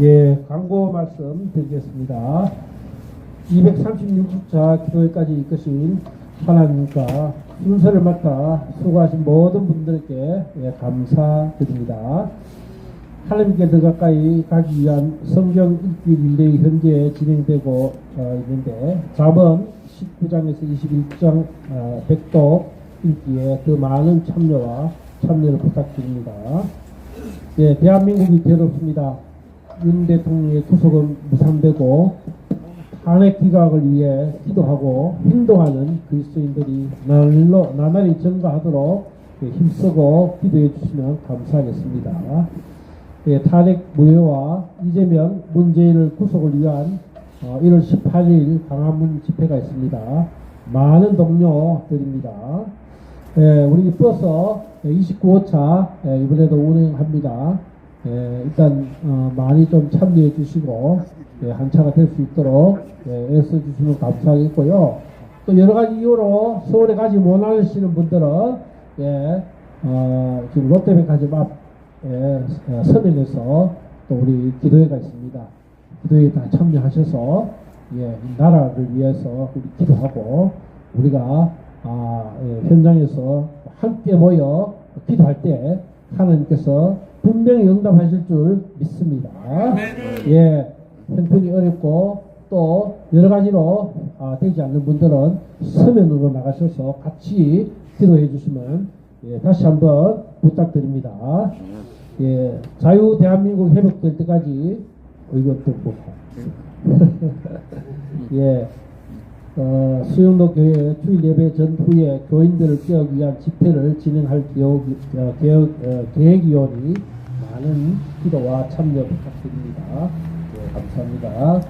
예, 광고 말씀 드리겠습니다. 236주차 기도회까지 이끄신 하나님과 순서를 맡아 수고하신 모든 분들께 예, 감사드립니다. 하나님께 더 가까이 가기 위한 성경 읽기 릴레이 현재 진행되고 어, 있는데 잠언 19장에서 21장 어, 백독 읽기에 더 많은 참여와 참여를 부탁드립니다. 예, 대한민국이 괴롭습니다. 윤 대통령의 구속은 무산되고 탄핵 기각을 위해 기도하고 행동하는 그리스도인들이 날로 나날이 증가하도록 예, 힘쓰고 기도해 주시면 감사하겠습니다. 예, 탄핵 무효와 이재명 문재인을 구속을 위한 어, 1월 18일 광화문 집회가 있습니다. 많은 동료들입니다. 예, 우리 버스 29호차 예, 이번에도 운행합니다. 예, 일단 어, 많이 좀 참여해 주시고 예, 한 차가 될 수 있도록 예, 애써 주시면 감사하겠고요. 또 여러 가지 이유로 서울에 가지 못하시는 분들은 예, 어, 지금 롯데백화점 앞 예, 어, 서면에서 또 우리 기도회가 있습니다. 기도회에 다 참여하셔서 예, 이 나라를 위해서 우리 기도하고 우리가 아, 예, 현장에서 함께 모여 기도할 때 하나님께서 분명히 응답하실 줄 믿습니다. 예, 형편이 어렵고 또 여러 가지로 아, 되지 않는 분들은 서면으로 나가셔서 같이 기도해 주시면 예, 다시 한번 부탁드립니다. 예, 자유 대한민국 회복될 때까지 의견 듣고 예, 어, 수영도 교회 주일 예배 전후에 교인들을 깨우기 위한 집회를 진행할 기억, 어, 계획, 어, 계획이오니 많은 기도와 참여 부탁드립니다. 예, 감사합니다.